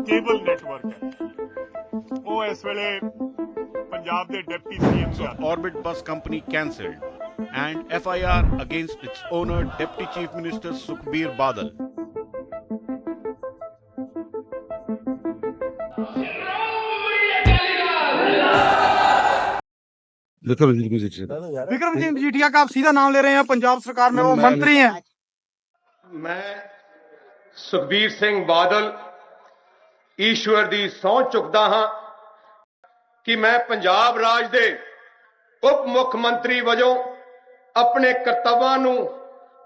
Cable network ਹੈ ਉਹ ਇਸ ਵੇਲੇ ਪੰਜਾਬ ਦੇ ਡਿਪਟੀ ਸੀਐਮ ਦੇ ਹੱਥ Orbit Bus Company cancelled and FIR against its owner Deputy Chief Minister Sukhbir Badal. Vikram Singh Majithia का आप सीधा नाम ले रहे हैं पंजाब सरकार में वो मंत्री हैं ਮੈਂ ਸੁਖਬੀਰ ਸਿੰਘ ਬਾਦਲ ਈਸ਼ਵਰ ਦੀ ਸਹੁੰ ਚੁੱਕਦਾ ਹਾਂ ਕਿ ਮੈਂ ਪੰਜਾਬ ਰਾਜ ਦੇ ਉਪ ਮੁੱਖ ਮੰਤਰੀ ਵਜੋਂ ਆਪਣੇ ਕਰਤੱਵਾਂ ਨੂੰ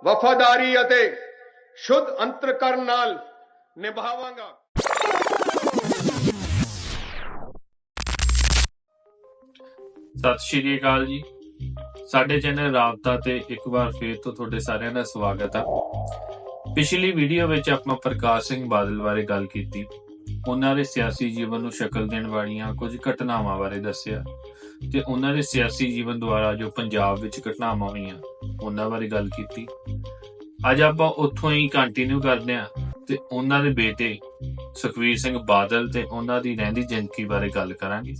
ਵਫਾਦਾਰੀ ਅਤੇ ਸ਼ੁੱਧ ਅੰਤਰਕਰਨ ਨਾਲ ਨਿਭਾਵਾਂਗਾ। ਸਤਿ ਸ਼੍ਰੀ ਅਕਾਲ ਜੀ। ਸਾਡੇ ਚੈਨਲ ਰਾਬਤਾ ਤੇ ਇੱਕ ਵਾਰ ਫੇਰ ਤੋਂ ਤੁਹਾਡੇ ਸਾਰਿਆਂ ਦਾ ਸਵਾਗਤ ਹੈ ਪਿਛਲੀ ਵੀਡੀਓ ਵਿੱਚ ਆਪਾਂ ਪ੍ਰਕਾਸ਼ ਸਿੰਘ ਬਾਦਲ ਬਾਰੇ ਗੱਲ ਕੀਤੀ। ਉਹਨਾਂ ਦੇ ਸਿਆਸੀ ਜੀਵਨ ਨੂੰ ਸ਼ਕਲ ਦੇਣ ਵਾਲੀਆਂ ਕੁਝ ਘਟਨਾਵਾਂ ਬਾਰੇ ਦੱਸਿਆ ਤੇ ਉਹਨਾਂ ਦੇ ਸਿਆਸੀ ਜੀਵਨ ਦੁਆਰਾ ਜੋ ਪੰਜਾਬ ਵਿੱਚ ਘਟਨਾਵਾਂ ਹੋਈਆਂ, ਉਹਨਾਂ ਬਾਰੇ ਗੱਲ ਕੀਤੀ। ਅੱਜ ਆਪਾਂ ਉੱਥੋਂ ਹੀ ਕੰਟੀਨਿਊ ਕਰਦੇ ਹਾਂ ਤੇ ਉਹਨਾਂ ਦੇ ਬੇਟੇ ਸੁਖਵੀਰ ਸਿੰਘ ਬਾਦਲ ਤੇ ਉਹਨਾਂ ਦੀ ਰਹਿੰਦੀ ਜ਼ਿੰਦਗੀ ਬਾਰੇ ਗੱਲ ਕਰਾਂਗੇ।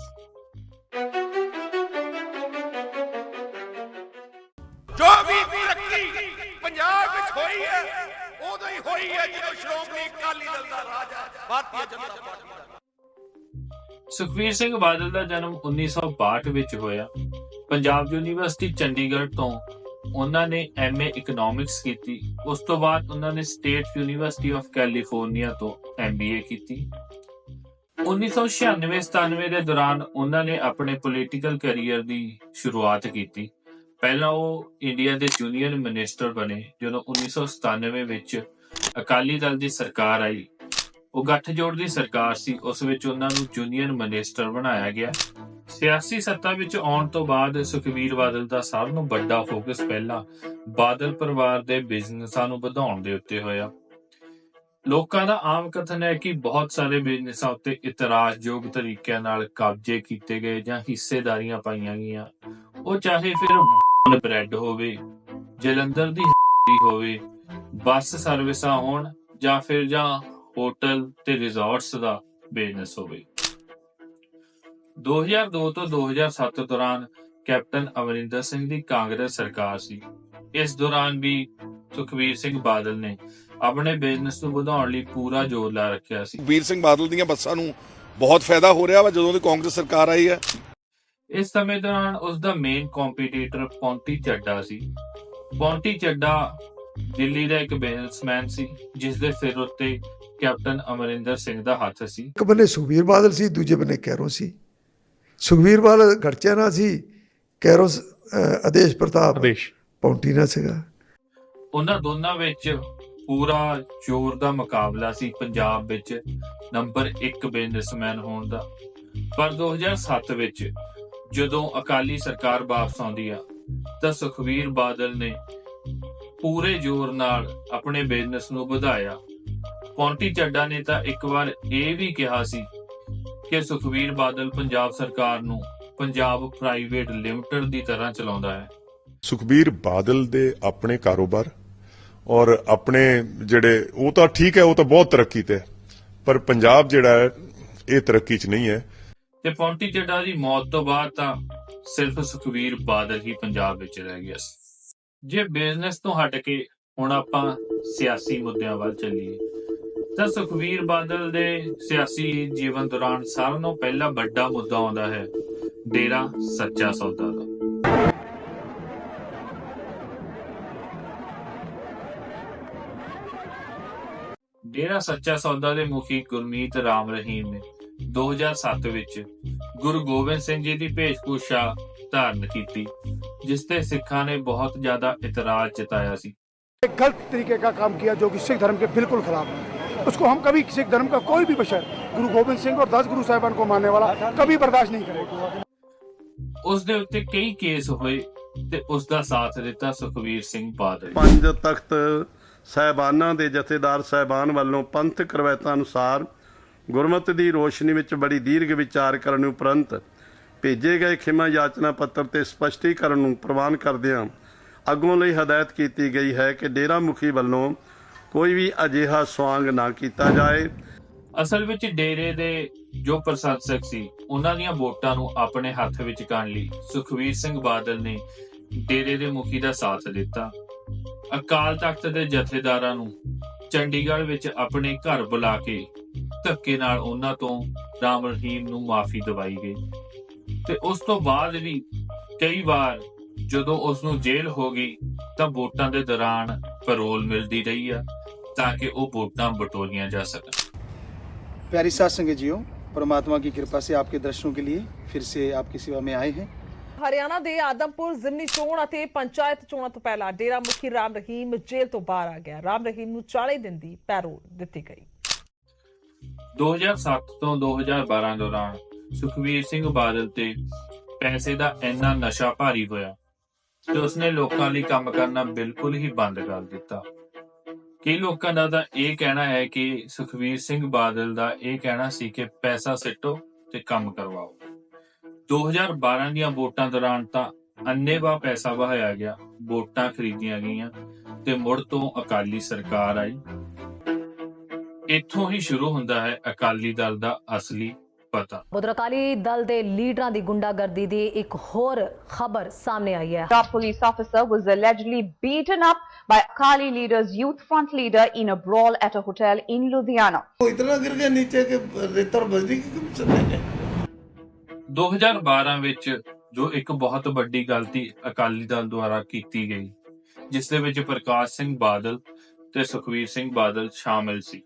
ਸੁਖਵੀਰ ਸਿੰਘ ਬਾਦਲ ਦਾ ਜਨਮ 1962 ਵਿੱਚ ਹੋਇਆ। ਪੰਜਾਬ ਯੂਨੀਵਰਸਿਟੀ ਚੰਡੀਗੜ੍ਹ ਤੋਂ ਉਹਨਾਂ ਨੇ ਐਮਏ ਇਕਨੋਮਿਕਸ ਕੀਤੀ। ਉਸ ਤੋਂ ਬਾਅਦ ਉਹਨਾਂ ਨੇ ਸਟੇਟ ਯੂਨੀਵਰਸਿਟੀ ਆਫ ਕੈਲੀਫੋਰਨੀਆ ਤੋਂ ਐਮਬੀਏ ਕੀਤੀ। 1996-97 ਦੇ ਦੌਰਾਨ ਉਹਨਾਂ ਨੇ ਆਪਣੇ ਪੋਲੀਟੀਕਲ ਕੈਰੀਅਰ ਦੀ ਸ਼ੁਰੂਆਤ ਕੀਤੀ। ਪਹਿਲਾਂ ਉਹ ਇੰਡੀਆ ਦੇ ਜੂਨੀਅਰ ਮਿਨਿਸਟਰ ਬਣੇ, ਜਦੋਂ 1997 ਵਿੱਚ ਅਕਾਲੀ ਦਲ ਦੀ ਸਰਕਾਰ ਆਈ। ਉਹ ਗੱਠਜੋੜ ਦੀ ਸਰਕਾਰ ਸੀ। ਉਸ ਵਿੱਚ ਉਹਨਾਂ ਨੂੰ ਜੂਨੀਅਰ ਮਿਨਿਸਟਰ ਬਣਾਇਆ ਗਿਆ। ਸਿਆਸੀ ਸੱਤਾ ਵਿੱਚ ਆਉਣ ਤੋਂ ਬਾਅਦ ਸੁਖਬੀਰ ਬਾਦਲ ਦਾ ਸਭ ਤੋਂ ਵੱਡਾ ਫੋਕਸ ਪਹਿਲਾਂ ਬਾਦਲ ਪਰਿਵਾਰ ਦੇ ਬਿਜ਼ਨਸਾਂ ਨੂੰ ਵਧਾਉਣ ਦੇ ਉੱਤੇ ਹੋਇਆ। ਲੋਕਾਂ ਦਾ ਆਮ ਕਥਨ ਹੈ ਕਿ ਬਹੁਤ ਸਾਰੇ ਬਿਜ਼ਨਸਾਂ ਉੱਤੇ ਇਤਰਾਜ਼ਯੋਗ ਤਰੀਕਿਆਂ ਨਾਲ ਕਬਜ਼ੇ ਕੀਤੇ ਗਏ ਜਾਂ ਹਿੱਸੇਦਾਰੀਆਂ ਪਾਈਆਂ ਗਈਆਂ। ਉਹ ਚਾਹੇ ਫਿਰ ਬ੍ਰੈਡ ਹੋਵੇ, ਜਲੰਧਰ ਦੀ ਹੋਵੇ, ਬੱਸ ਸਰਵਿਸਾਂ ਹੋਣ ਜਾਂ ਫਿਰ ਜਾਂ ਹੋਟਲ ਤੇ ਰਿਜ਼ੋਰਟਸ ਦਾ ਬਿਜ਼ਨਸ ਹੋਵੇ। 2002 ਤੋਂ 2007 ਦੌਰਾਨ ਕੈਪਟਨ ਅਮਰਿੰਦਰ ਸਿੰਘ ਦੀ ਕਾਂਗਰਸ ਸਰਕਾਰ ਸੀ। ਇਸ ਦੌਰਾਨ ਵੀ ਸੁਖਬੀਰ ਸਿੰਘ ਬਾਦਲ ਨੇ ਆਪਣੇ ਬਿਜ਼ਨਸ ਨੂੰ ਵਧਾਉਣ ਲਈ ਪੂਰਾ ਜ਼ੋਰ ਲਾ ਰੱਖਿਆ ਸੀ। ਵੀਰ ਸਿੰਘ ਬਾਦਲ ਦੀਆਂ ਬੱਸਾਂ ਨੂੰ ਬਹੁਤ ਫਾਇਦਾ ਹੋ ਰਿਹਾ ਵਾ ਜਦੋਂ ਦੀ ਕਾਂਗਰਸ ਸਰਕਾਰ ਆਈ ਹੈ। ਇਸ ਸਮੇਂ ਦੌਰਾਨ ਉਸ ਦਾ ਮੇਨ ਕੰਪੀਟੀਟਰ ਪੌਂਟੀ ਚੱਡਾ ਸੀ। ਪੌਂਟੀ ਚੱਡਾ ਦਿੱਲੀ ਦਾ ਇੱਕ ਬਿਜ਼ਨਸਮੈਨ ਸੀ ਜਿਸ ਦੇ ਸਿਰ ਉੱਤੇ ਕੈਪਟਨ ਅਮਰਿੰਦਰ ਸਿੰਘ ਦਾ ਹੱਥ ਸੀ। ਇੱਕ ਬੰਨੇ ਸੁਖਬੀਰ ਬਾਦਲ ਸੀ ਦੂਜੇ ਬੰਨੇ ਕੈਰੋ ਸੀ। ਸੁਖਬੀਰ ਬਾਦਲ ਗੜਚਿਆ ਨਾਲ ਸੀ ਕੈਰੋ ਆਦੇਸ਼ ਪ੍ਰਤਾਪ ਪੌਂਟੀ ਨਾਲ ਸੀਗਾ। ਉਹਨਾਂ ਦੋਨਾਂ ਵਿੱਚ ਪੂਰਾ ਜ਼ੋਰ ਦਾ ਮੁਕਾਬਲਾ ਸੀ ਪੰਜਾਬ ਵਿੱਚ ਨੰਬਰ 1 ਬਿਜ਼ਨਸਮੈਨ ਹੋਣ ਦਾ। ਪਰ 2007 ਵਿੱਚ ਜਦੋਂ ਅਕਾਲੀ ਸਰਕਾਰ ਵਾਪਸ ਆਉਂਦੀ ਆ ਤਾਂ ਸੁਖਵੀਰ ਬਾਦਲ ਨੇ ਪੂਰੇ ਜ਼ੋਰ ਨਾਲ ਆਪਣੇ ਬਿਜ਼ਨਸ ਨੂੰ ਵਧਾਇਆ। ਪੌਂਟੀ ਚੱਡਾ ਨੇ ਤਾਂ ਇੱਕ ਵਾਰ ਇਹ ਵੀ ਕਿਹਾ ਸੀ ਕਿ ਸੁਖਵੀਰ ਬਾਦਲ ਪੰਜਾਬ ਸਰਕਾਰ ਨੂੰ ਪੰਜਾਬ ਪ੍ਰਾਈਵੇਟ ਲਿਮਟਿਡ ਦੀ ਤਰ੍ਹਾਂ ਚਲਾਉਂਦਾ ਹੈ ਸੁਖਬੀਰ ਬਾਦਲ ਦੇ ਆਪਣੇ ਕਾਰੋਬਾਰ ਔਰ ਆਪਣੇ ਜਿਹੜੇ ਉਹ ਤਾਂ ਠੀਕ ਹੈ ਉਹ ਤਾਂ ਬਹੁਤ ਤਰੱਕੀ ਤੇ। ਪਰ ਪੰਜਾਬ ਜਿਹੜਾ ਹੈ ਇਹ ਤਰੱਕੀ 'ਚ ਨਹੀਂ ਹੈ ਤੇ ਪੌਂਟੀ ਚੱਡਾ ਦੀ ਮੌਤ ਤੋਂ ਬਾਅਦ ਤਾਂ ਸਿਰਫ ਸੁਖਵੀਰ ਬਾਦਲ ਹੀ ਪੰਜਾਬ ਵਿੱਚ ਰਹਿ ਗਿਆ ਸੀ ਜੇ ਬਿਜ਼ਨਸ ਤੋਂ ਹਟ ਕੇ ਹੁਣ ਆਪਾਂ ਸਿਆਸੀ ਮੁੱਦਿਆਂ ਵੱਲ ਚੱਲੀਏ ਤਾਂ ਸੁਖਵੀਰ ਬਾਦਲ ਦੇ ਸਿਆਸੀ ਜੀਵਨ ਦੌਰਾਨ ਸਾਰਿਆਂ ਨੂੰ ਪਹਿਲਾ ਵੱਡਾ ਮੁੱਦਾ ਆਉਂਦਾ ਹੈ, ਡੇਰਾ ਸੱਚਾ ਸੌਦਾ ਦਾ। ਡੇਰਾ ਸੱਚਾ ਸੌਦਾ ਦੇ ਮੁਖੀ ਗੁਰਮੀਤ ਰਾਮ ਰਹੀਮ ਨੇ 2007 ਵਿੱਚ ਗੁਰੂ ਗੋਬਿੰਦ ਸਿੰਘ ਜੀ ਦੀ ਭੇਸ਼ਕੂਸ਼ਾ ਧਾਰਨ ਕੀਤੀ, ਜਿਸ ਤੇ ਸਿੱਖਾਂ ਨੇ ਬਹੁਤ ਜ਼ਿਆਦਾ ਇਤਰਾਜ਼ ਜਤਾਇਆ ਸੀ। ਗਲਤ ਤਰੀਕੇ ਦਾ ਕੰਮ ਕੀਤਾ ਜੋ ਕਿ ਸਿੱਖ ਧਰਮ ਦੇ ਬਿਲਕੁਲ ਖਿਲਾਫ ਹੈ। उसको हम कभी सिख धर्म का कोई भी बशर गुरु गोविंद सिंह और दस गुरु साहिबान को मानने वाला कभी बर्दाश्त नहीं करेगा ਉਸ ਦੇ ਉੱਤੇ ਕਈ ਕੇਸ ਹੋਏ ਤੇ ਉਸ ਦਾ ਸਾਥ ਦਿੱਤਾ ਸੁਖਵੀਰ ਸਿੰਘ ਬਾਦਲ ਪੰਜ ਤਖਤ ਸਹਿਬਾਨਾਂ ਦੇ ਜਥੇਦਾਰ ਸਹਿਬਾਨ ਵੱਲੋਂ ਪੰਥਕ ਰਵਾਇਤਾਂ ਅਨੁਸਾਰ ਗੁਰਮਤਿ ਦੀ ਰੋਸ਼ਨੀ ਵਿੱਚ ਬੜੀ ਦੀਰਘ ਵਿਚਾਰ ਕਰਨ ਉਪਰੰਤ ਭੇਜੇ ਗਏ ਖਿਮਾ ਯਾਚਨਾ ਪੱਤਰ ਤੇ ਸਪਸ਼ਟੀਕਰਨ ਨੂੰ ਪ੍ਰਵਾਨ ਕਰਦਿਆਂ ਅੱਗੋਂ ਲਈ ਹਦਾਇਤ ਕੀਤੀ ਗਈ ਹੈ ਕਿ ਡੇਰਾ ਮੁਖੀ ਵੱਲੋਂ ਕੋਈ ਵੀ ਅਜਿਹਾ ਸਵਾਂਗ ਨਾ ਕੀਤਾ ਜਾਏ। ਅਸਲ ਵਿੱਚ ਡੇਰੇ ਦੇ ਜੋ ਪ੍ਰਸ਼ੰਸਕ ਸੀ, ਉਹਨਾਂ ਦੀਆਂ ਵੋਟਾਂ ਨੂੰ ਆਪਣੇ ਹੱਥ ਵਿੱਚ ਕਰਨ ਲਈ ਸੁਖਵੀਰ ਸਿੰਘ ਬਾਦਲ ਨੇ ਡੇਰੇ ਦੇ ਮੁਖੀ ਦਾ ਸਾਥ ਦਿੱਤਾ। ਅਕਾਲ ਤਖਤ ਦੇ ਜਥੇਦਾਰਾਂ ਨੂੰ ਚੰਡੀਗੜ੍ਹ ਵਿੱਚ ਆਪਣੇ ਘਰ ਬੁਲਾ ਕੇ ਧੱਕੇ ਨਾਲ ਉਹਨਾਂ ਤੋਂ ਰਾਮ ਰਹੀਮ ਨੂੰ ਮਾਫੀ ਦਿਵਾਈ ਗਈ। ਤੇ ਉਸ ਤੋਂ ਬਾਅਦ ਵੀ ਕਈ ਵਾਰ ਜਦੋਂ ਉਸ ਨੂੰ ਜੇਲ੍ਹ ਹੋ ਗਈ, ਤਾਂ ਵੋਟਾਂ ਦੇ ਦੌਰਾਨ ਪੈਰੋਲ ਮਿਲਦੀ ਰਹੀ ਆ। ਤਾਂ ਕਿ ਉਹ ਵੋਟਾਂ ਬਟੋਲੀਆਂ ਜਾ ਸਕਣ प्यारी सात संगत जियो परमात्मा की कृपा से आपके दर्शनों के लिए फिर से आपकी सेवा में आए हैं ਹਰਿਆਣਾ ਦੇ ਆਦਮਪੁਰ ਜ਼ਿਮਨੀ ਚੋਣ ਅਤੇ ਪੰਚਾਇਤ ਚੋਣਾਂ ਤੋਂ ਪਹਿਲਾਂ ਡੇਰਾ ਮੁਖੀ ਰਾਮ ਰਹੀਮ ਜੇਲ੍ਹ ਤੋਂ ਬਾਹਰ ਆ ਗਿਆ ਰਾਮ ਰਹੀਮ ਨੂੰ 40 ਦਿਨ ਦੀ ਪੈਰੋਲ ਦਿੱਤੀ ਗਈ 2007 ਤੋਂ 2012 ਦੌਰਾਨ ਸੁਖਵੀਰ ਸਿੰਘ ਬਾਦਲ ਤੇ ਪੈਸੇ ਦਾ ਇੰਨਾ ਨਸ਼ਾ ਭਾਰੀ ਹੋਇਆ ਤੇ ਉਸਨੇ ਲੋਕਾਂ ਲਈ ਕੰਮ ਕਰਨਾ ਬਿਲਕੁਲ ਹੀ ਬੰਦ ਕਰ ਦਿੱਤਾ ਕਈ ਲੋਕਾਂ ਦਾ ਤਾਂ ਇਹ ਕਹਿਣਾ ਹੈ ਕਿ ਸੁਖਵੀਰ ਸਿੰਘ ਬਾਦਲ ਦਾ ਇਹ ਕਹਿਣਾ ਸੀ ਕਿ ਪੈਸਾ ਸਿੱਟੋ ਤੇ ਕੰਮ ਕਰਵਾਓ। 2012 ਦੀਆਂ ਵੋਟਾਂ ਦੌਰਾਨ ਤਾਂ ਅੰਨੇਵਾ ਪੈਸਾ ਵਹਾਇਆ ਗਿਆ, ਵੋਟਾਂ ਖਰੀਦੀਆਂ ਗਈਆਂ ਤੇ ਮੁੜ ਤੋਂ ਅਕਾਲੀ ਸਰਕਾਰ ਆਈ। ਇੱਥੋਂ ਹੀ ਸ਼ੁਰੂ ਹੁੰਦਾ ਹੈ ਅਕਾਲੀ ਦਲ ਦਾ ਅਸਲੀ ਪਤਾ ਉਧਰ ਅਕਾਲੀ ਦਲ ਦੇ ਲੀਡਰਾਂ ਦੀ ਗੁੰਡਾਗਰਦੀ ਦੀ ਇੱਕ ਹੋਰ ਖਬਰ ਸਾਹਮਣੇ ਆਈ ਹੈ A police officer was allegedly beaten up by Akali leader's youth front leader in a brawl at a hotel in Ludhiana. वो इतना गिर गया नीचे के रेतर बजरी की चलने गए 2012 ਵਿੱਚ ਜੋ ਇੱਕ ਬਹੁਤ ਵੱਡੀ ਗਲਤੀ ਅਕਾਲੀ ਦਲ ਦੁਆਰਾ ਕੀਤੀ ਗਈ ਜਿਸ ਦੇ ਵਿੱਚ ਪ੍ਰਕਾਸ਼ ਸਿੰਘ ਬਾਦਲ ਤੇ ਸੁਖਵੀਰ ਸਿੰਘ ਬਾਦਲ ਸ਼ਾਮਿਲ ਸੀ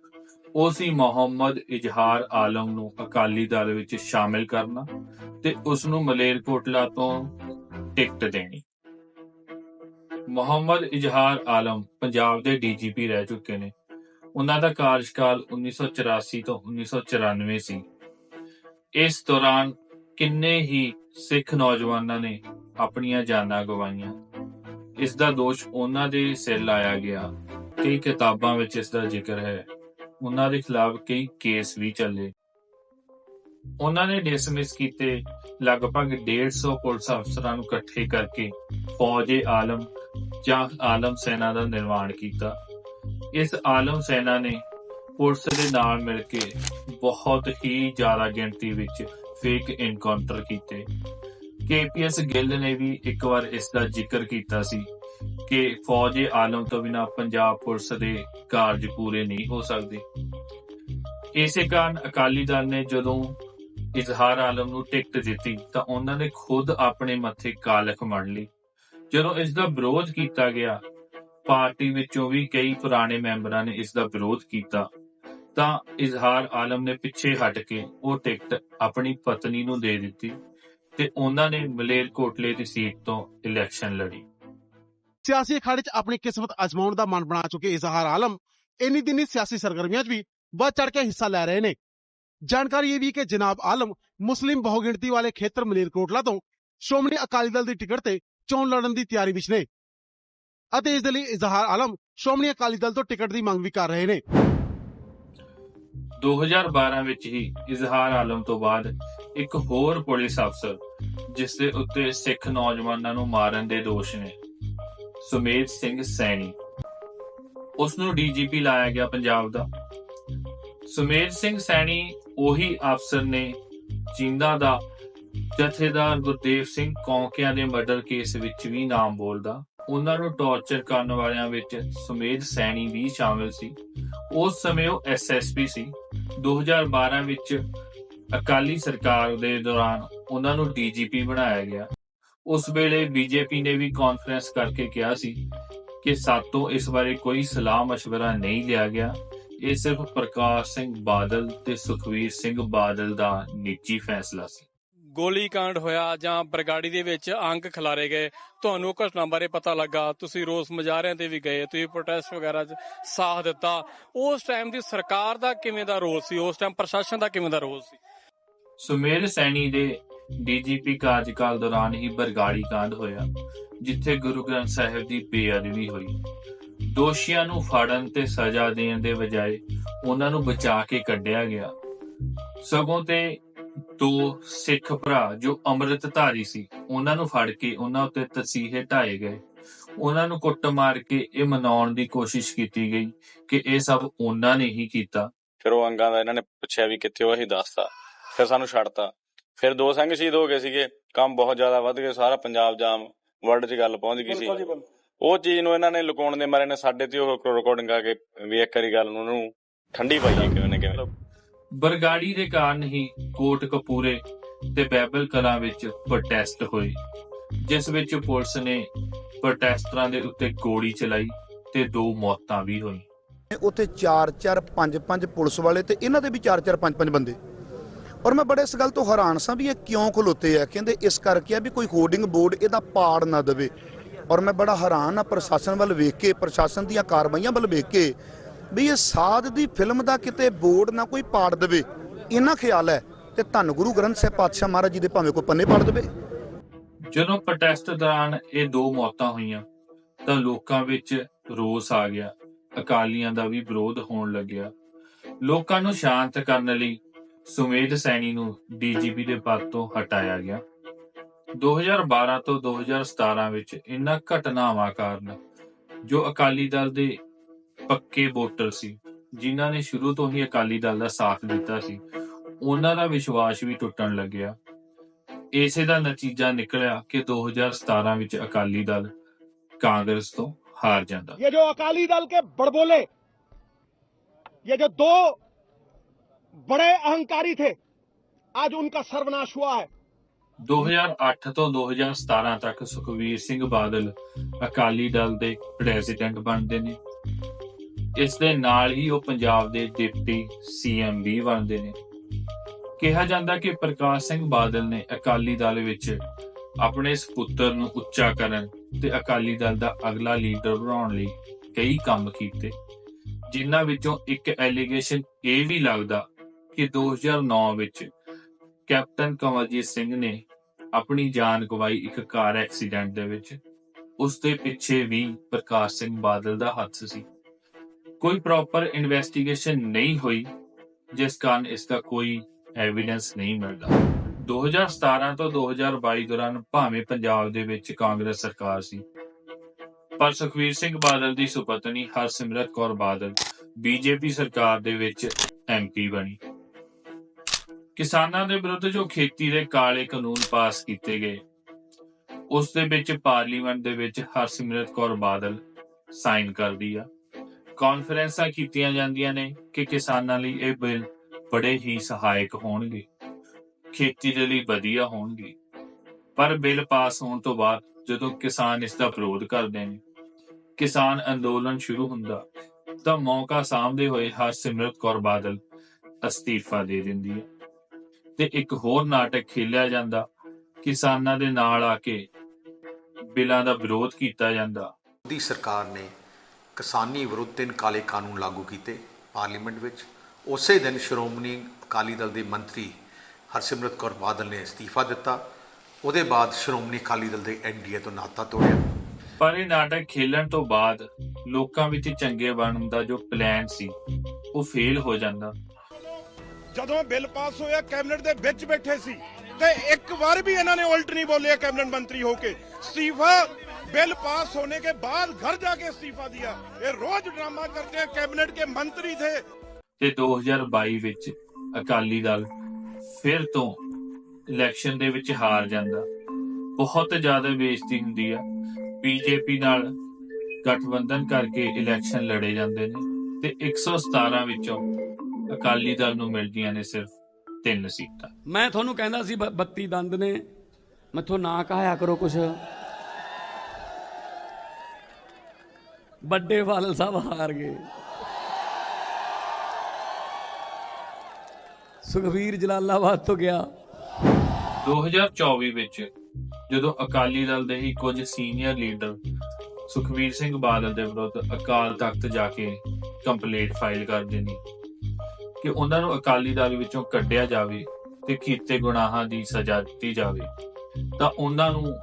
ਉਹ ਸੀ ਮੁਹੰਮਦ ਇਜਹਾਰ ਆਲਮ ਨੂੰ ਅਕਾਲੀ ਦਲ ਵਿੱਚ ਸ਼ਾਮਿਲ ਕਰਨਾ ਤੇ ਉਸ ਨੂੰ ਮਲੇਰਕੋਟਲਾ ਤੋਂ ਟਿਕਟ ਦੇਣੀ। ਮੁਹੰਮਦ ਇਜਹਾਰ ਆਲਮ ਪੰਜਾਬ ਦੇ ਡੀਜੀਪੀ ਰਹਿ ਚੁੱਕੇ ਨੇ। ਉਹਨਾਂ ਦਾ ਕਾਰਜਕਾਲ 1984 ਤੋਂ 1994 ਸੀ। ਇਸ ਦੌਰਾਨ ਕਿੰਨੇ ਹੀ ਸਿੱਖ ਨੌਜਵਾਨਾਂ ਨੇ ਆਪਣੀਆਂ ਜਾਨਾਂ ਗਵਾਈਆਂ। ਇਸ ਦਾ ਦੋਸ਼ ਉਹਨਾਂ ਦੇ ਸਿਰ ਲਾਇਆ ਗਿਆ। ਕਈ ਕਿਤਾਬਾਂ ਵਿੱਚ ਇਸ ਦਾ ਜ਼ਿਕਰ ਹੈ। ਉਨ੍ਹਾਂ ਦੇ ਖਿਲਾਫ ਕਈ ਕੇਸ ਵੀ ਚੱਲੇ। ਉਹਨਾਂ ਨੇ ਡਿਸਮਿਸ ਕੀਤੇ ਲਗਭਗ 150 ਪੁਲਿਸ ਅਫਸਰਾਂ ਨੂੰ ਇਕੱਠੇ ਕਰਕੇ ਫੌਜ ਆਲਮ ਜਾਂ ਆਲਮ ਸੈਨਾ ਦਾ ਨਿਰਮਾਣ ਕੀਤਾ। ਇਸ ਆਲਮ ਸੈਨਾ ਨੇ ਪੁਲਿਸ ਦੇ ਨਾਲ ਮਿਲ ਕੇ ਬਹੁਤ ਹੀ ਜ਼ਿਆਦਾ ਗਿਣਤੀ ਵਿੱਚ ਫੇਕ ਇਨਕਾਊਂਟਰ ਕੀਤੇ। ਕੇਪੀਐਸ ਗਿੱਲ ਨੇ ਵੀ ਇੱਕ ਵਾਰ ਇਸ ਦਾ ਜ਼ਿਕਰ ਕੀਤਾ ਸੀ। ਕਿ ਫੌਜ ਆਲਮ ਤੋਂ ਬਿਨਾ ਪੰਜਾਬ ਪੁਲਿਸ ਦੇ ਕਾਰਜ ਪੂਰੇ ਨਹੀਂ ਹੋ ਸਕਦੇ। ਇਸੇ ਕਾਰਨ ਅਕਾਲੀ ਦਲ ਨੇ ਜਦੋਂ ਇਜ਼ਹਾਰ ਆਲਮ ਨੂੰ ਟਿਕਟ ਦਿੱਤੀ, ਤਾਂ ਉਹਨਾਂ ਨੇ ਖੁਦ ਆਪਣੇ ਮੱਥੇ ਕਾਲਖ ਮੜ ਲਈ। ਜਦੋਂ ਇਸ ਦਾ ਵਿਰੋਧ ਕੀਤਾ ਗਿਆ, ਪਾਰਟੀ ਵਿੱਚੋਂ ਵੀ ਕਈ ਪੁਰਾਣੇ ਮੈਂਬਰਾਂ ਨੇ ਇਸ ਦਾ ਵਿਰੋਧ ਕੀਤਾ। ਤਾਂ ਇਜ਼ਹਾਰ ਆਲਮ ਨੇ ਪਿੱਛੇ ਹਟ ਕੇ ਉਹ ਟਿਕਟ ਆਪਣੀ ਪਤਨੀ ਨੂੰ ਦੇ ਦਿੱਤੀ ਤੇ ਉਹਨਾਂ ਨੇ ਮਲੇਰਕੋਟਲੇ ਦੀ ਸੀਟ ਤੋਂ ਇਲੈਕਸ਼ਨ ਲੜੀ। ਸਿਆਸੀ ਅਖਾੜੇ 'ਚ ਆਪਣੀ ਕਿਸਮਤ ਅਜ਼ਮਾਉਣ ਦਾ ਮਨ ਬਣਾ ਚੁੱਕੇ ਇਜ਼ਹਾਰ ਆਲਮ, ਇੰਨੀ ਦਿਨੀ ਸਿਆਸੀ ਸਰਗਰਮੀਆਂ 'ਚ ਵੀ ਵੱਧ ਚੜ ਕੇ ਹਿੱਸਾ ਲੈ ਰਹੇ ਨੇ। ਜਾਣਕਾਰੀ ਇਹ ਵੀ ਕਿ ਜਨਾਬ ਆਲਮ ਮੁਸਲਿਮ ਬਹੁਗਿਣਤੀ ਵਾਲੇ ਖੇਤਰ ਮਲੇਰਕੋਟਲਾ ਤੋਂ ਸ਼੍ਰੋਮਣੀ ਅਕਾਲੀ ਦਲ ਦੀ ਟਿਕਟ ਤੇ ਚੋਣ ਲੜਨ ਦੀ ਤਿਆਰੀ ਵਿੱਚ ਨੇ ਅਤੇ ਇਸ ਦੇ ਲਈ ਇਜ਼ਹਾਰ ਆਲਮ ਸ਼੍ਰੋਮਣੀ ਅਕਾਲੀ ਦਲ ਤੋਂ ਟਿਕਟ ਦੀ ਮੰਗ ਵੀ ਕਰ ਰਹੇ ਨੇ। 2012 ਵਿੱਚ ਹੀ ਇਜ਼ਹਾਰ ਆਲਮ ਤੋਂ ਬਾਅਦ ਇੱਕ ਹੋਰ ਪੁਲਿਸ ਅਫਸਰ, ਜਿਸ ਦੇ ਉੱਤੇ ਸਿੱਖ ਨੌਜਵਾਨਾਂ ਨੂੰ ਮਾਰਨ ਦੇ ਦੋਸ਼ ਨੇ। ਸੁਮੇਧ ਸਿੰਘ ਸੈਣੀ। ਉਸ ਨੂੰ ਡੀਜੀਪੀ ਲਾਇਆ ਗਿਆ ਪੰਜਾਬ ਦਾ। ਸੁਮੇਧ ਸਿੰਘ ਸੈਣੀ ਉਹੀ ਅਫਸਰ ਨੇ ਜਿੰਦਾ ਦਾ ਜਥੇਦਾਰ ਗੁਰਦੇਵ ਸਿੰਘ ਕੌਂਕਿਆਂ ਦੇ ਮਰਡਰ ਕੇਸ ਵਿੱਚ ਵੀ ਨਾਮ ਬੋਲਦਾ। ਉਹਨਾਂ ਨੂੰ ਟੌਰਚਰ ਕਰਨ ਵਾਲਿਆਂ ਵਿੱਚ ਸੁਮੇਧ ਸੈਣੀ ਵੀ ਸ਼ਾਮਿਲ ਸੀ। ਉਸ ਸਮੇਂ ਉਹ ਐਸਐਸਪੀ ਸੀ। 2012 ਵਿੱਚ ਅਕਾਲੀ ਸਰਕਾਰ ਦੇ ਦੌਰਾਨ ਉਹਨਾਂ ਨੂੰ ਡੀਜੀਪੀ ਬਣਾਇਆ ਗਿਆ। ਉਸ ਵੇਲੇ ਬੀਜੇਪੀ ਨੇ ਵੀ ਕਾਨਫਰੰਸ ਕਰਕੇ ਕਿਹਾ ਸੀ ਕਿ ਸਾਤੋਂ ਇਸ ਬਾਰੇ ਕੋਈ ਸਲਾਹ مشਵਰਾ ਨਹੀਂ ਲਿਆ ਗਿਆ। ਇਹ ਸਿਰਫ ਪ੍ਰਕਾਸ਼ ਸਿੰਘ ਬਾਦਲ ਤੇ ਸੁਖਵੀਰ ਸਿੰਘ ਬਾਦਲ ਦਾ ਨਿੱਜੀ ਫੈਸਲਾ ਸੀ। ਗੋਲੀकांड ਹੋਇਆ ਜਾਂ ਬਰਗਾੜੀ ਦੇ ਵਿੱਚ ਅੰਗ ਖਿਲਾਰੇ ਗਏ ਤੁਹਾਨੂੰ ਘਟਨਾ ਬਾਰੇ ਪਤਾ ਲੱਗਾ ਤੁਸੀਂ ਰੋਸ ਮੁਜ਼ਾਹਰਿਆਂ ਤੇ ਵੀ ਗਏ ਤੁਸੀਂ ਪ੍ਰੋਟੈਸਟ ਵਗੈਰਾ 'ਚ ਸਾਥ ਦਿੱਤਾ। ਉਸ ਟਾਈਮ ਦੀ ਸਰਕਾਰ ਦਾ ਕਿਵੇਂ ਦਾ ਰੋਲ ਸੀ? ਉਸ ਟਾਈਮ ਪ੍ਰਸ਼ਾਸਨ ਦਾ ਕਿਵੇਂ ਦਾ ਰੋਲ ਸੀ? ਸੁਮੇਰ ਸੈਣੀ ਦੇ ਡੀਜੀਪੀ ਕਾਰਜਕਾਲ ਦੌਰਾਨ ਹੀ ਬਰਗਾੜੀ ਕਾਂਡ ਹੋਇਆ, ਜਿੱਥੇ ਗੁਰੂ ਗ੍ਰੰਥ ਸਾਹਿਬ ਦੀ ਬੇਅਦਬੀ ਹੋਈ। ਦੋਸ਼ੀਆਂ ਨੂੰ ਫੜਨ ਤੇ ਸਜ਼ਾ ਦੇਣ ਦੇ ਬਜਾਏ ਉਹਨਾਂ ਨੂੰ ਬਚਾ ਕੇ ਕੱਢਿਆ ਗਿਆ। ਸਗੋਂ ਤੇ ਦੋ ਸਿੱਖ ਭਰਾ ਜੋ ਅੰਮ੍ਰਿਤਧਾਰੀ ਸੀ, ਉਹਨਾਂ ਨੂੰ ਫੜ ਕੇ ਉਹਨਾਂ ਉੱਤੇ ਤਸੀਹੇ ਢਾਏ ਗਏ। ਉਹਨਾਂ ਨੂੰ ਕੁੱਟ ਮਾਰ ਕੇ ਇਹ ਮਨਾਉਣ ਦੀ ਕੋਸ਼ਿਸ਼ ਕੀਤੀ ਗਈ ਕਿ ਇਹ ਸਭ ਉਹਨਾਂ ਨੇ ਹੀ ਕੀਤਾ। ਫਿਰ ਉਹ ਅੰਗਾਂ ਦਾ ਇਹਨਾਂ ਨੇ ਪੁੱਛਿਆ ਵੀ ਕਿੱਥੇ ਉਹ, ਅਸੀਂ ਦੱਸਤਾ। ਫਿਰ ਸਾਨੂੰ ਛੱਡਤਾ। ਫਿਰ ਦੋ ਸਿੰਘ ਸ਼ਹੀਦ ਹੋ ਗਏ ਸੀਗੇ ਕੰਮ ਬਹੁਤ ਜ਼ਿਆਦਾ ਵੱਧ ਗਿਆ ਸਾਰਾ ਪੰਜਾਬ ਜਾਮ ਵਰਲਡ 'ਚ ਗੱਲ ਪਹੁੰਚ ਗਈ ਸੀ। ਉਹ ਚੀਜ਼ ਨੂੰ ਇਹਨਾਂ ਨੇ ਲੁਕਾਉਣ ਦੇ ਮਾਰੇ ਨੇ ਸਾਡੇ ਤੇ ਉਹ ਰਿਕਾਰਡਿੰਗ ਆ ਕੇ ਵੀ ਇੱਕ ਵਾਰੀ ਗੱਲ ਨੂੰ ਉਹਨੂੰ ਠੰਡੀ ਪਾਈ ਹੈ ਕਿਵੇਂ ਨਾ ਕਿਵੇਂ। ਬਰਗਾੜੀ ਦੇ ਕਾਰਨ ਹੀ ਕੋਟ ਕਪੂਰੇ ਤੇ ਬੈਬਲ ਕਲਾਂ ਵਿੱਚ ਪ੍ਰੋਟੈਸਟ ਹੋਏ ਜਿਸ ਵਿੱਚ ਪੁਲਿਸ ਨੇ ਪ੍ਰੋਟੈਸਟਰਾਂ ਦੇ ਉੱਤੇ ਗੋਲੀ ਚਲਾਈ ਤੇ ਦੋ ਮੌਤਾਂ ਵੀ ਹੋਈਆਂ। ਉੱਥੇ 4 4 5 5 ਪੁਲਿਸ ਵਾਲੇ ਤੇ ਇਹਨਾਂ ਦੇ ਵੀ 4 4 5 5 ਬੰਦੇ। ਔਰ ਮੈਂ ਬੜੇ ਇਸ ਗੱਲ ਤੋਂ ਹੈਰਾਨ ਸਾਂ ਵੀ ਇਹ ਕਿਉਂ ਖਲੋਤੇ ਆ? ਕਹਿੰਦੇ ਇਸ ਕਰਕੇ ਆ ਵੀ ਕੋਈ ਹੋਰਡਿੰਗ ਬੋਰਡ ਇਹਦਾ ਪਾੜ ਨਾ ਦੇਵੇ। ਔਰ ਮੈਂ ਬੜਾ ਹੈਰਾਨ ਆ ਪ੍ਰਸ਼ਾਸਨ ਵੱਲ ਵੇਖ ਕੇ, ਪ੍ਰਸ਼ਾਸਨ ਦੀਆਂ ਕਾਰਵਾਈਆਂ ਵੱਲ ਵੇਖ ਕੇ ਵੀ ਇਹ ਸਾਧ ਦੀ ਫਿਲਮ ਦਾ ਕਿਤੇ ਬੋਰਡ ਨਾ ਕੋਈ ਪਾੜ ਦੇਵੇ। ਇਹਨਾਂ ਖਿਆਲ ਹੈ ਤੇ ਧੰਨ ਗੁਰੂ ਗ੍ਰੰਥ ਸਾਹਿਬ ਪਾਤਸ਼ਾਹ ਮਹਾਰਾਜ ਜੀ ਦੇ ਭਾਵੇਂ ਕੋਈ ਪੰਨੇ ਪਾੜ ਦੇਵੇ। ਜਦੋਂ ਪ੍ਰੋਟੈਸਟ ਦੌਰਾਨ ਇਹ ਦੋ ਮੌਤਾਂ ਹੋਈਆਂ, ਤਾਂ ਲੋਕਾਂ ਵਿੱਚ ਰੋਸ ਆ ਗਿਆ। ਅਕਾਲੀਆਂ ਦਾ ਵੀ ਵਿਰੋਧ ਹੋਣ ਲੱਗਿਆ। ਲੋਕਾਂ ਨੂੰ ਸ਼ਾਂਤ ਕਰਨ ਲਈ ਸੁਮੇਧ ਸੈਣੀ ਨੂੰ ਡੀਜੀਪੀ ਦੇ ਪਦ ਤੋਂ ਹਟਾਇਆ ਗਿਆ। 2012 ਤੋਂ 2017 ਵਿੱਚ ਇਨ੍ਹਾਂ ਘਟਨਾਵਾਂ ਕਾਰਨ ਜੋ ਅਕਾਲੀ ਦਲ ਦੇ ਪੱਕੇ ਵੋਟਰ ਸੀ, ਜਿਨ੍ਹਾਂ ਨੇ ਸ਼ੁਰੂ ਤੋਂ ਹੀ ਅਕਾਲੀ ਦਲ ਦਾ ਸਾਥ ਦਿੱਤਾ ਸੀ ਉਹਨਾਂ ਦਾ ਵਿਸ਼ਵਾਸ ਵੀ ਟੁੱਟਣ ਲੱਗਿਆ। ਇਸੇ ਦਾ ਨਤੀਜਾ ਨਿਕਲਿਆ ਕਿ 2017 ਵਿੱਚ ਅਕਾਲੀ ਦਲ ਕਾਂਗਰਸ ਤੋਂ ਹਾਰ ਜਾਂਦਾ। ਇਹ ਜੋ ਅਕਾਲੀ ਦਲ ਕੇ ਬੜਬੋਲੇ, ਇਹ ਜੋ ਦੋ बड़े अहंकारी थे आज उनका सर्वनाश हुआ है 2008 ਤੋਂ 2017 ਤੱਕ ਸੁਖਵੀਰ ਸਿੰਘ ਬਾਦਲ ਅਕਾਲੀ ਦਲ ਦੇ ਪ੍ਰੈਜ਼ੀਡੈਂਟ ਬਣਦੇ ਨੇ ਇਸ ਦੇ ਨਾਲ ਹੀ ਉਹ ਪੰਜਾਬ ਦੇ ਡਿਪਟੀ ਸੀਐਮ ਵੀ ਬਣਦੇ ਨੇ ਕਿਹਾ ਜਾਂਦਾ ਕਿ ਪ੍ਰਕਾਸ਼ ਸਿੰਘ ਬਾਦਲ ਨੇ ਅਕਾਲੀ ਦਲ ਵਿੱਚ ਆਪਣੇ ਸੁਪੁੱਤਰ ਨੂੰ ਉੱਚਾ ਕਰਨ ਤੇ ਅਕਾਲੀ ਦਲ ਦਾ ਅਗਲਾ ਲੀਡਰ ਬਣਾਉਣ ਲਈ ਕਈ ਕੰਮ ਕੀਤੇ ਜਿਨ੍ਹਾਂ ਵਿੱਚੋਂ ਇੱਕ ਐਲੀਗੇਸ਼ਨ ਇਹ ਵੀ ਲੱਗਦਾ ਕਿ 2009 ਵਿੱਚ ਕੈਪਟਨ ਕਮਲਜੀਤ ਸਿੰਘ ਨੇ ਆਪਣੀ ਜਾਨ ਗਵਾਈ ਇੱਕ ਕਾਰ ਐਕਸੀਡੈਂਟ ਦੇ ਵਿੱਚ। ਉਸ ਦੇ ਪਿੱਛੇ ਵੀ ਪ੍ਰਕਾਸ਼ ਸਿੰਘ ਬਾਦਲ ਦਾ ਹੱਥ ਸੀ। ਕੋਈ ਪ੍ਰੋਪਰ ਇਨਵੈਸਟੀਗੇਸ਼ਨ ਨਹੀਂ ਹੋਈ, ਜਿਸ ਕਾਰਨ ਇਸ ਦਾ ਕੋਈ ਐਵੀਡੈਂਸ ਨਹੀਂ ਮਿਲਦਾ। 2017 ਤੋਂ 2022 ਦੌਰਾਨ ਭਾਵੇਂ ਪੰਜਾਬ ਦੇ ਵਿੱਚ ਕਾਂਗਰਸ ਸਰਕਾਰ ਸੀ, ਪਰ ਸੁਖਵੀਰ ਸਿੰਘ ਬਾਦਲ ਦੀ ਸੁਪਤਨੀ ਹਰਸਿਮਰਤ ਕੌਰ ਬਾਦਲ ਬੀਜੇਪੀ ਸਰਕਾਰ ਦੇ ਵਿੱਚ ਐਮਪੀ ਬਣੀ। ਕਿਸਾਨਾਂ ਦੇ ਵਿਰੁੱਧ ਜੋ ਖੇਤੀ ਦੇ ਕਾਲੇ ਕਾਨੂੰਨ ਪਾਸ ਕੀਤੇ ਗਏ, ਉਸ ਦੇ ਵਿੱਚ ਪਾਰਲੀਮੈਂਟ ਦੇ ਵਿੱਚ ਹਰਸਿਮਰਤ ਕੌਰ ਬਾਦਲ ਸਾਈਨ ਕਰਦੀ ਆ। ਕਾਨਫਰੰਸਾਂ ਕੀਤੀਆਂ ਜਾਂਦੀਆਂ ਨੇ ਕਿ ਕਿਸਾਨਾਂ ਲਈ ਇਹ ਬਿੱਲ ਬੜੇ ਹੀ ਸਹਾਇਕ ਹੋਣਗੇ, ਖੇਤੀ ਦੇ ਲਈ ਵਧੀਆ ਹੋਣਗੇ। ਪਰ ਬਿੱਲ ਪਾਸ ਹੋਣ ਤੋਂ ਬਾਅਦ ਜਦੋਂ ਕਿਸਾਨ ਇਸ ਦਾ ਵਿਰੋਧ ਕਰਦੇ ਨੇ, ਕਿਸਾਨ ਅੰਦੋਲਨ ਸ਼ੁਰੂ ਹੁੰਦਾ, ਤਾਂ ਮੌਕਾ ਸਾਹਮਣੇ ਹੋਏ ਹਰਸਿਮਰਤ ਕੌਰ ਬਾਦਲ ਅਸਤੀਫਾ ਦੇ ਦਿੰਦੀ ਹੈ ਤੇ ਇੱਕ ਹੋਰ ਨਾਟਕ ਖੇਲਿਆ ਜਾਂਦਾ। ਕਿਸਾਨਾਂ ਦੇ ਨਾਲ ਆ ਕੇ ਬਿੱਲਾਂ ਦਾ ਵਿਰੋਧ ਕੀਤਾ ਜਾਂਦਾ। ਦੀ ਸਰਕਾਰ ਨੇ ਕਿਸਾਨੀ ਵਿਰੁੱਧ ਤਿੰਨ ਕਾਲੇ ਕਾਨੂੰਨ ਲਾਗੂ ਕੀਤੇ ਪਾਰਲੀਮੈਂਟ ਵਿੱਚ। ਉਸੇ ਦਿਨ ਸ਼੍ਰੋਮਣੀ ਅਕਾਲੀ ਦਲ ਦੇ ਮੰਤਰੀ ਹਰਸਿਮਰਤ ਕੌਰ ਬਾਦਲ ਨੇ ਅਸਤੀਫਾ ਦਿੱਤਾ। ਉਹਦੇ ਬਾਅਦ ਸ਼੍ਰੋਮਣੀ ਅਕਾਲੀ ਦਲ ਦੇ ਐਨਡੀਏ ਤੋਂ ਨਾਤਾ ਤੋੜਿਆ। ਪਰ ਇਹ ਨਾਟਕ ਖੇਲਣ ਤੋਂ ਬਾਅਦ ਲੋਕਾਂ ਵਿੱਚ ਚੰਗੇ ਬਣਨ ਦਾ ਜੋ ਪਲਾਨ ਸੀ ਉਹ ਫੇਲ ਹੋ ਜਾਂਦਾ। ਜਦੋਂ ਬਿੱਲ ਪਾਸ ਹੋਇਆ ਕੈਬਨਿਟ ਦੇ ਵਿੱਚ ਬੈਠੇ ਸੀ ਤੇ ਇੱਕ ਵਾਰ ਵੀ ਇਹਨਾਂ ਨੇ ਉਲਟ ਨਹੀਂ ਬੋਲਿਆ ਕੈਬਨਿਟ ਮੰਤਰੀ ਹੋ ਕੇ ਅਸਤੀਫਾ बिल पास होने के बाद घर जाके इस्तीफा दिया ये रोज ड्रामा करते हैं कैबिनेट के मंत्री थे ਤੇ 2022 ਵਿੱਚ ਅਕਾਲੀ ਦਲ ਫਿਰ ਤੋਂ ਇਲੈਕਸ਼ਨ ਦੇ ਵਿੱਚ ਹਾਰ ਜਾਂਦਾ ਬਹੁਤ ਜ਼ਿਆਦਾ ਬੇਇੱਜ਼ਤੀ ਹੁੰਦੀ ਆ ਬੀਜੇਪੀ ਨਾਲ ਗਠਬੰਧਨ ਕਰਕੇ ਇਲੈਕਸ਼ਨ ਲੜੇ ਜਾਂਦੇ ਨੇ ਤੇ 117 ਵਿੱਚੋਂ ਅਕਾਲੀ ਦਲ ਨੂੰ ਮਿਲਦੀਆਂ ਨੇ ਸਿਰਫ ਤਿੰਨ ਸੀਟਾਂ। ਮੈਂ ਤੁਹਾਨੂੰ ਕਹਿੰਦਾ ਸੀ ਬ- 32 ਦੰਦ ਨੇ। ਮੈਥੋਂ ਨਾ ਕਹਾਇਆ ਕਰੋ ਕੁਛ। ਵੱਡੇ ਬਾਦਲ ਸਾਹਿਬ ਹਾਰ ਗਏ। ਸੁਖਵੀਰ ਜਲਾਲਾਬਾਦ ਤੋਂ ਗਿਆ। 2024 ਵਿੱਚ ਜਦੋਂ ਅਕਾਲੀ ਦਲ ਦੇ ਹੀ ਕੁਝ ਸੀਨੀਅਰ ਲੀਡਰ ਸੁਖਵੀਰ ਸਿੰਘ ਬਾਦਲ ਦੇ ਵਿਰੁੱਧ ਅਕਾਲ ਤਖਤ ਜਾ ਕੇ ਕੰਪਲੇਂਟ ਫਾਈਲ ਕਰਦੇ ਨੇ ਕਿ ਉਹਨਾਂ ਨੂੰ ਅਕਾਲੀ ਦਲ ਵਿੱਚੋਂ ਕੱਢਿਆ ਜਾਵੇ ਤੇ ਕੀਤੇ ਗੁਨਾਹਾਂ ਦੀ ਸਜ਼ਾ ਦਿੱਤੀ ਜਾਵੇ, ਤਾਂ ਉਹਨਾਂ ਨੂੰ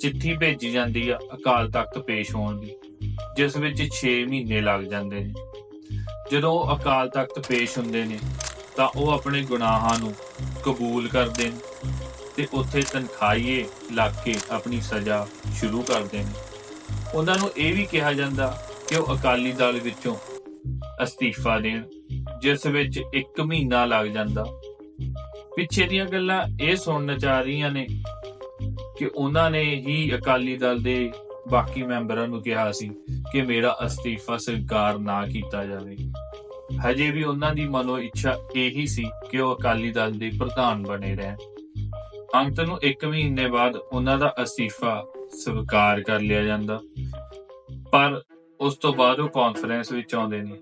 ਚਿੱਠੀ ਭੇਜੀ ਜਾਂਦੀ ਆ ਅਕਾਲ ਤਖਤ ਪੇਸ਼ ਹੋਣ ਦੀ, ਜਿਸ ਵਿੱਚ 6 ਮਹੀਨੇ ਲੱਗ ਜਾਂਦੇ ਨੇ। ਜਦੋਂ ਉਹ ਅਕਾਲ ਤਖਤ ਪੇਸ਼ ਹੁੰਦੇ ਨੇ, ਤਾਂ ਉਹ ਆਪਣੇ ਗੁਨਾਹਾਂ ਨੂੰ ਕਬੂਲ ਕਰਦੇ ਨੇ ਤੇ ਉੱਥੇ ਤਨਖਾਹੀਏ ਲੱਗ ਕੇ ਆਪਣੀ ਸਜ਼ਾ ਸ਼ੁਰੂ ਕਰਦੇ ਨੇ। ਉਹਨਾਂ ਨੂੰ ਇਹ ਵੀ ਕਿਹਾ ਜਾਂਦਾ ਕਿ ਉਹ ਅਕਾਲੀ ਦਲ ਵਿੱਚੋਂ ਅਸਤੀਫਾ ਦੇਣ ਜਿਸ ਵਿੱਚ 1 ਮਹੀਨਾ ਲੱਗ ਜਾਂਦਾ। ਪਿੱਛੇ ਦੀਆਂ ਗੱਲਾਂ ਇਹ ਸੁਣਨ ਚ ਆ ਰਹੀਆਂ ਨੇ ਕਿ ਉਹਨਾਂ ਨੇ ਹੀ ਅਕਾਲੀ ਦਲ ਦੇ ਬਾਕੀ ਮੈਂਬਰਾਂ ਨੂੰ ਕਿਹਾ ਸੀ ਕਿ ਮੇਰਾ ਅਸਤੀਫਾ ਸਵੀਕਾਰ ਨਾ ਕੀਤਾ ਜਾਵੇ। ਹਜੇ ਵੀ ਉਹਨਾਂ ਦੀ ਮਨੋ ਇੱਛਾ ਇਹੀ ਸੀ ਕਿ ਉਹ ਅਕਾਲੀ ਦਲ ਦੇ ਪ੍ਰਧਾਨ ਬਣੇ ਰਹਿਣ। ਅੰਤ ਨੂੰ 1 ਮਹੀਨੇ ਬਾਅਦ ਉਹਨਾਂ ਦਾ ਅਸਤੀਫਾ ਸਵੀਕਾਰ ਕਰ ਲਿਆ ਜਾਂਦਾ। ਪਰ ਉਸ ਤੋਂ ਬਾਅਦ ਉਹ ਕਾਨਫਰੰਸ ਵਿੱਚ ਆਉਂਦੇ ਨੇ,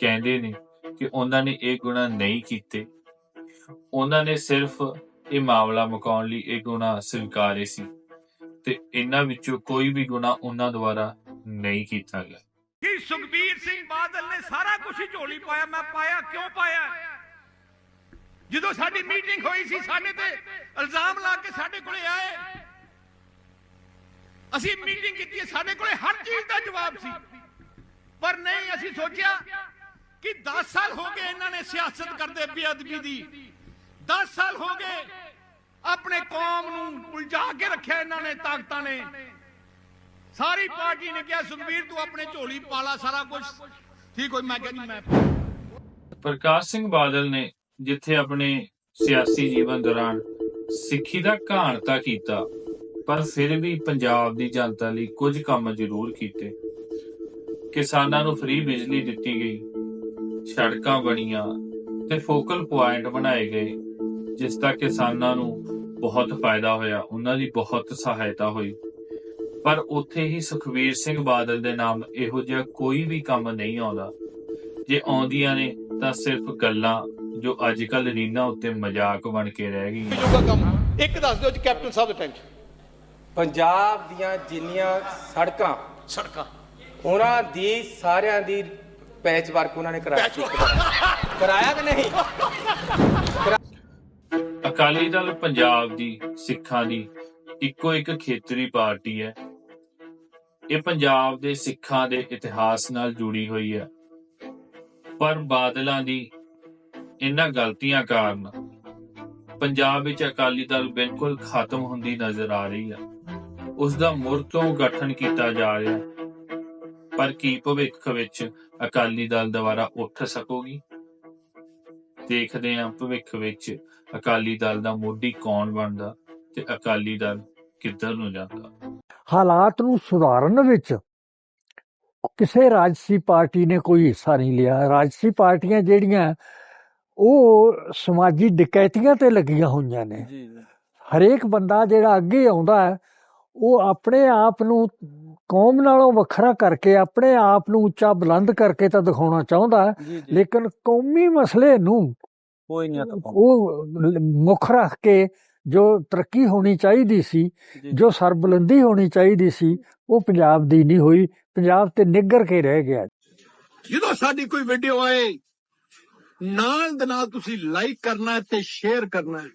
ਕਹਿੰਦੇ ਨੇ ਕਿ ਉਹਨਾਂ ਨੇ ਇਹ ਗੁਨਾਹ ਨਹੀਂ ਕੀਤੇ। ਉਹਨਾਂ ਨੇ ਸਿਰਫ ਇਹ ਮਾਮਲਾ ਮੁਕਾਉਣ ਲਈ ਇਹ ਗੁਨਾਹ ਸਵੀਕਾਰੇ ਸੀ ਤੇ ਇਹਨਾਂ ਵਿੱਚੋਂ ਕੋਈ ਵੀ ਗੁਨਾਹ ਉਹਨਾਂ ਦੁਆਰਾ ਨਹੀਂ ਕੀਤਾ ਗਿਆ। ਕਿ ਸੁਖਬੀਰ ਸਿੰਘ ਬਾਦਲ ਨੇ ਸਾਰਾ ਕੁਝ ਝੋਲੀ ਪਾਇਆ, ਮੈਂ ਪਾਇਆ, ਕਿਉਂ ਪਾਇਆ? ਜਦੋਂ ਸਾਡੀ ਮੀਟਿੰਗ ਹੋਈ ਸੀ, ਸਾਡੇ ਤੇ ਇਲਜ਼ਾਮ ਲਾ ਕੇ ਸਾਡੇ ਕੋਲੇ ਆਏ। ਅਸੀਂ ਮੀਟਿੰਗ ਕੀਤੀ, ਸਾਡੇ ਕੋਲੇ ਹਰ ਚੀਜ਼ ਦਾ ਜਵਾਬ ਸੀ। ਪਰ ਨਹੀਂ, ਅਸੀਂ ਸੋਚਿਆ ਕਿ 10 ਸਾਲ ਹੋ ਗਏ ਇਹਨਾਂ ਨੇ ਸਿਆਸਤ ਕਰਦੇ ਬੇਅਦਬੀ ਦੀ। 10 ਸਾਲ ਹੋ ਗਏ ਆਪਣੇ ਕੌਮ ਨੂੰ ਉਲਝਾ ਕੇ ਰੱਖਿਆ ਇਹਨਾਂ ਨੇ, ਤਾਕਤਾਂ ਨੇ। ਸਾਰੀ ਪਾਰਟੀ ਨੇ ਕਿਹਾ, ਸੁਖਬੀਰ, ਤੂੰ ਆਪਣੇ ਝੋਲੀ ਪਾਲਾ ਸਾਰਾ ਕੁਝ ਠੀਕ ਹੋਈ, ਮੈਂ ਕਿਹਾ ਮੈਂ ਪ੍ਰਕਾਸ਼ ਸਿੰਘ ਬਾਦਲ ਨੇ ਜਿੱਥੇ ਆਪਣੇ ਸਿਆਸੀ ਜੀਵਨ ਦੌਰਾਨ ਸਿੱਖੀ ਦਾ ਘਾਣਤਾ ਕੀਤਾ, ਪਰ ਫਿਰ ਵੀ ਪੰਜਾਬ ਦੀ ਜਨਤਾ ਲਈ ਕੁਝ ਕੰਮ ਜ਼ਰੂਰ ਕੀਤੇ। ਕਿਸਾਨਾਂ ਨੂੰ ਫ੍ਰੀ ਬਿਜਲੀ ਦਿੱਤੀ ਗਈ। ਸੜਕਾਂ ਬਣੀਆਂ ਤੇ ਫੋਕਲ ਪੁਆਇੰਟ ਬਣਾਏ ਗਏ ਜਿਸ ਦਾ ਕਿਸਾਨਾਂ ਨੂੰ ਬਹੁਤ ਫਾਇਦਾ ਹੋਇਆ ਉਹਨਾਂ ਦੀ ਬਹੁਤ ਸਹਾਇਤਾ ਹੋਈ। ਪਰ ਉੱਥੇ ਹੀ ਸੁਖਵੀਰ ਸਿੰਘ ਬਾਦਲ ਦੇ ਨਾਮ ਇਹੋ ਜਿਹਾ ਕੋਈ ਵੀ ਕੰਮ ਨਹੀਂ ਆਉਂਦਾ। ਜੇ ਆਉਂਦੀਆਂ ਨੇ ਤਾਂ ਸਿਰਫ ਗੱਲਾਂ ਜੋ ਅੱਜ ਕੱਲ ਰੀਨਾ ਉੱਤੇ ਮਜ਼ਾਕ ਬਣ ਕੇ ਰਹਿ ਗਈਆਂ। ਇੱਕ ਦੱਸ ਦਿਓ ਜੀ ਕੈਪਟਨ ਸਾਹਿਬ ਦੇ ਟਾਈਮ 'ਚ ਪੰਜਾਬ ਦੀਆਂ ਜਿੰਨੀਆਂ ਸੜਕਾਂ ਸੜਕਾਂ। ਉਹਨਾਂ ਦੀ ਸਾਰਿਆਂ ਦੀ ਪੈਚ ਵਰਕ ਉਹਨਾਂ ਨੇ ਕਰਾਇਆ। ਸੀ ਕਰਾਇਆ ਕਿ ਨਹੀਂ? ਅਕਾਲੀ ਦਲ ਪੰਜਾਬ ਦੀ ਸਿੱਖਾਂ ਦੀ ਇੱਕੋ ਇੱਕ ਖੇਤਰੀ ਪਾਰਟੀ ਹੈ। ਇਹ ਪੰਜਾਬ ਦੇ ਸਿੱਖਾਂ ਦੇ ਇਤਿਹਾਸ ਨਾਲ ਜੁੜੀ ਹੋਈ ਹੈ। ਪਰ ਬਾਦਲਾਂ ਦੀ ਇਹਨਾਂ ਗਲਤੀਆਂ ਕਾਰਨ ਪੰਜਾਬ ਵਿੱਚ ਅਕਾਲੀ ਦਲ ਬਿਲਕੁਲ ਖਤਮ ਹੁੰਦੀ ਨਜ਼ਰ ਆ ਰਹੀ ਹੈ। ਉਸ ਦਾ ਮੁੜ ਤੋਂ ਗਠਨ ਕੀਤਾ ਜਾ ਰਿਹਾ। ਪਰ ਕੀ ਭਵਿੱਖ ਵਿੱਚ ਅਕਾਲੀ ਦਲ ਦੁਬਾਰਾ ਉੱਠ ਸਕੂਗੀ? ਦੇਖਦੇ ਹਾਂ ਭਵਿੱਖ ਵਿੱਚ ਅਕਾਲੀ ਦਲ ਦਾ ਮੋਢੀ ਕੌਣ ਬਣਦਾ ਤੇ ਅਕਾਲੀ ਦਲ ਕਿੱਧਰ ਨੂੰ ਜਾਂਦਾ। ਹਾਲਾਤ ਨੂੰ ਸੁਧਾਰਨ ਵਿੱਚ ਕਿਸੇ ਰਾਜਸੀ ਪਾਰਟੀ ਨੇ ਕੋਈ ਹਿੱਸਾ ਨਹੀਂ ਲਿਆ। ਰਾਜਸੀ ਪਾਰਟੀਆਂ ਜਿਹੜੀਆਂ ਉਹ ਸਮਾਜੀ ਡਕੈਤੀਆਂ ਤੇ ਲੱਗੀਆਂ ਹੋਈਆਂ ਨੇ। ਹਰੇਕ ਬੰਦਾ ਜਿਹੜਾ ਅੱਗੇ ਆਉਂਦਾ ਹੈ ਉਹ ਆਪਣੇ ਆਪ ਨੂੰ ਕੌਮ ਨਾਲੋਂ ਵੱਖਰਾ ਕਰਕੇ ਆਪਣੇ ਆਪ ਨੂੰ ਉੱਚਾ ਬੁਲੰਦ ਕਰਕੇ ਤਾਂ ਦਿਖਾਉਣਾ ਚਾਹੁੰਦਾ। ਲੇਕਿਨ ਕੌਮੀ ਮਸਲੇ ਨੂੰ ਕੋਈ ਨਹੀਂ ਉਹ ਮੁੱਖ ਰੱਖ ਕੇ ਜੋ ਤਰੱਕੀ ਹੋਣੀ ਚਾਹੀਦੀ ਸੀ ਜੋ ਸਰਬੁਲੰਦੀ ਹੋਣੀ ਚਾਹੀਦੀ ਸੀ ਉਹ ਪੰਜਾਬ ਦੀ ਨਹੀਂ ਹੋਈ। ਪੰਜਾਬ ਤੇ ਨਿੱਗਰ ਕੇ ਰਹਿ ਗਿਆ। ਜਦੋਂ ਸਾਡੀ ਕੋਈ ਵੀਡੀਓ ਆਏ ਨਾਲ ਦੇ ਨਾਲ ਤੁਸੀਂ ਲਾਈਕ ਕਰਨਾ ਹੈ ਤੇ ਸ਼ੇਅਰ ਕਰਨਾ ਹੈ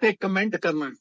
ਤੇ ਕਮੈਂਟ ਕਰਨਾ ਹੈ।